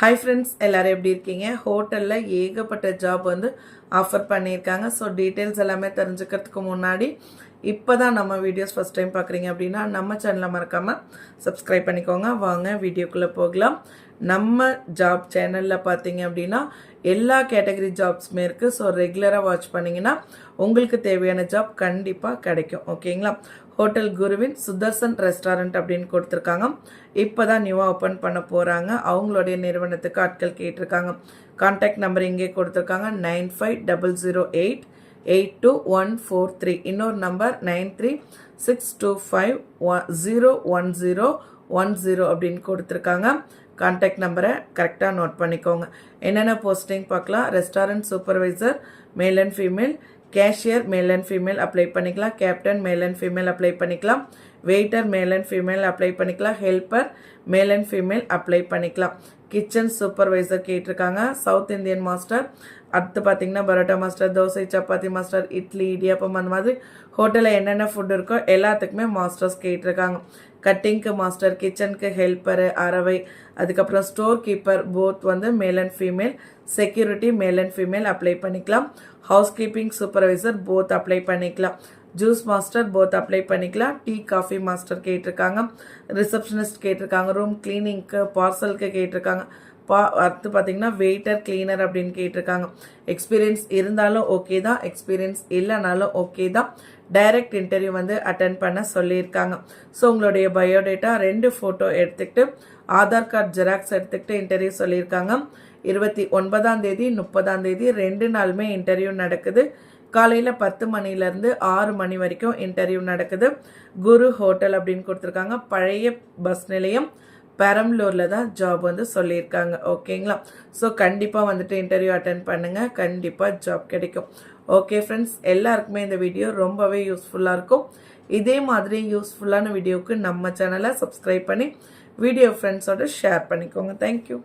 Hi friends எல்லோரும் எப்படி இருக்கீங்க? ஹோட்டலில் ஏகப்பட்ட ஜாப் வந்து ஆஃபர் பண்ணியிருக்காங்க. ஸோ டீட்டெயில்ஸ் எல்லாமே தெரிஞ்சுக்கிறதுக்கு முன்னாடி இப்போ தான் நம்ம வீடியோஸ் ஃபஸ்ட் டைம் பார்க்குறீங்க அப்படின்னா நம்ம சேனலை மறக்காமல் சப்ஸ்கிரைப் பண்ணிக்கோங்க. வாங்க வீடியோக்குள்ளே போகலாம். நம்ம ஜாப் சேனலில் பார்த்தீங்க அப்படின்னா எல்லா கேட்டகரி ஜாப்ஸுமே இருக்குது ஸோ ரெகுலராக வாட்ச் பண்ணிங்கன்னா உங்களுக்கு தேவையான ஜாப் கண்டிப்பாக கிடைக்கும். ஓகேங்களா ஹோட்டல் குருவின் சுதர்சன் ரெஸ்டாரண்ட் அப்படின்னு கொடுத்துருக்காங்க. இப்போ தான் நியூவாக ஓப்பன் பண்ண போகிறாங்க அவங்களுடைய நிறுவனத்துக்கு ஆட்கள் கேட்டிருக்காங்க. கான்டாக்ட் நம்பர் இங்கே கொடுத்துருக்காங்க. Nine five double zero eight eight two one four three. இன்னொரு number nine three six two five one zero one zero one zero அப்படின்னு கொடுத்துருக்காங்க. கான்டாக்ட் நம்பரை கரெக்டாக நோட் பண்ணிக்கோங்க. என்னென்ன போஸ்டிங் பார்க்கலாம்? Restaurant supervisor male and female cashier male and female apply பண்ணிக்கலாம் captain male and female apply பண்ணிக்கலாம் waiter male and female apply பண்ணிக்கலாம் helper male and female apply பண்ணிக்கலாம் கிச்சன் சூப்பர்வைசர் கேட்டிருக்காங்க. சவுத் இந்தியன் மாஸ்டர் அடுத்து பார்த்தீங்கன்னா parotta master dosa chapati master idli idiyappam அந்த மாதிரி ஹோட்டலில் என்னென்ன ஃபுட் இருக்கோ எல்லாத்துக்குமே மாஸ்டர்ஸ் கேட்டிருக்காங்க. கட்டிங்க்கு மாஸ்டர் கிச்சனுக்கு ஹெல்ப்பரு அரவை அதுக்கப்புறம் ஸ்டோர் கீப்பர் போத் வந்து male and female security male and female apply பண்ணிக்கலாம். House keeping supervisor both apply பண்ணிக்கலாம். ஜூஸ் மாஸ்டர் போத் அப்ளை பண்ணிக்கலாம். டீ காஃபி மாஸ்டர் கேட்டிருக்காங்க. ரிசப்ஷனிஸ்ட் கேட்டிருக்காங்க. ரூம் கிளீனிங்க்கு பார்சலுக்கு கேட்டிருக்காங்க. பா அடுத்து பார்த்தீங்கன்னா வெயிட்டர் கிளீனர் அப்படின்னு கேட்டிருக்காங்க. எக்ஸ்பீரியன்ஸ் இருந்தாலும் ஓகே தான். எக்ஸ்பீரியன்ஸ் இல்லைனாலும் ஓகே தான். டைரக்ட் இன்டர்வியூ வந்து அட்டன் பண்ண சொல்லியிருக்காங்க. ஸோ உங்களுடைய பயோடேட்டா ரெண்டு ஃபோட்டோ எடுத்துக்கிட்டு ஆதார் கார்டு ஜெராக்ஸ் எடுத்துக்கிட்டு இன்டர்வியூ சொல்லியிருக்காங்க. இருபத்தி ஒன்பதாம் தேதி முப்பதாம் தேதி ரெண்டு நாளுமே இன்டர்வியூ நடக்குது. காலையில் பத்து மணிலேருந்து ஆறு மணி வரைக்கும் இன்டர்வியூ நடக்குது. குரு ஹோட்டல் அப்படின்னு கொடுத்துருக்காங்க. பழைய பஸ் நிலையம் பெரம்பலூரில் தான் ஜாப் வந்து சொல்லியிருக்காங்க. ஓகேங்களா ஸோ கண்டிப்பாக வந்துட்டு இன்டர்வியூ அட்டன் பண்ணுங்கள் கண்டிப்பாக ஜாப் கிடைக்கும். ஓகே ஃப்ரெண்ட்ஸ் எல்லாருக்குமே இந்த வீடியோ ரொம்பவே யூஸ்ஃபுல்லாக இருக்கும். இதே மாதிரி யூஸ்ஃபுல்லான வீடியோவுக்கு நம்ம சேனலை சப்ஸ்கிரைப் பண்ணி வீடியோ ஃப்ரெண்ட்ஸோட ஷேர் பண்ணிக்கோங்க. தேங்க்யூ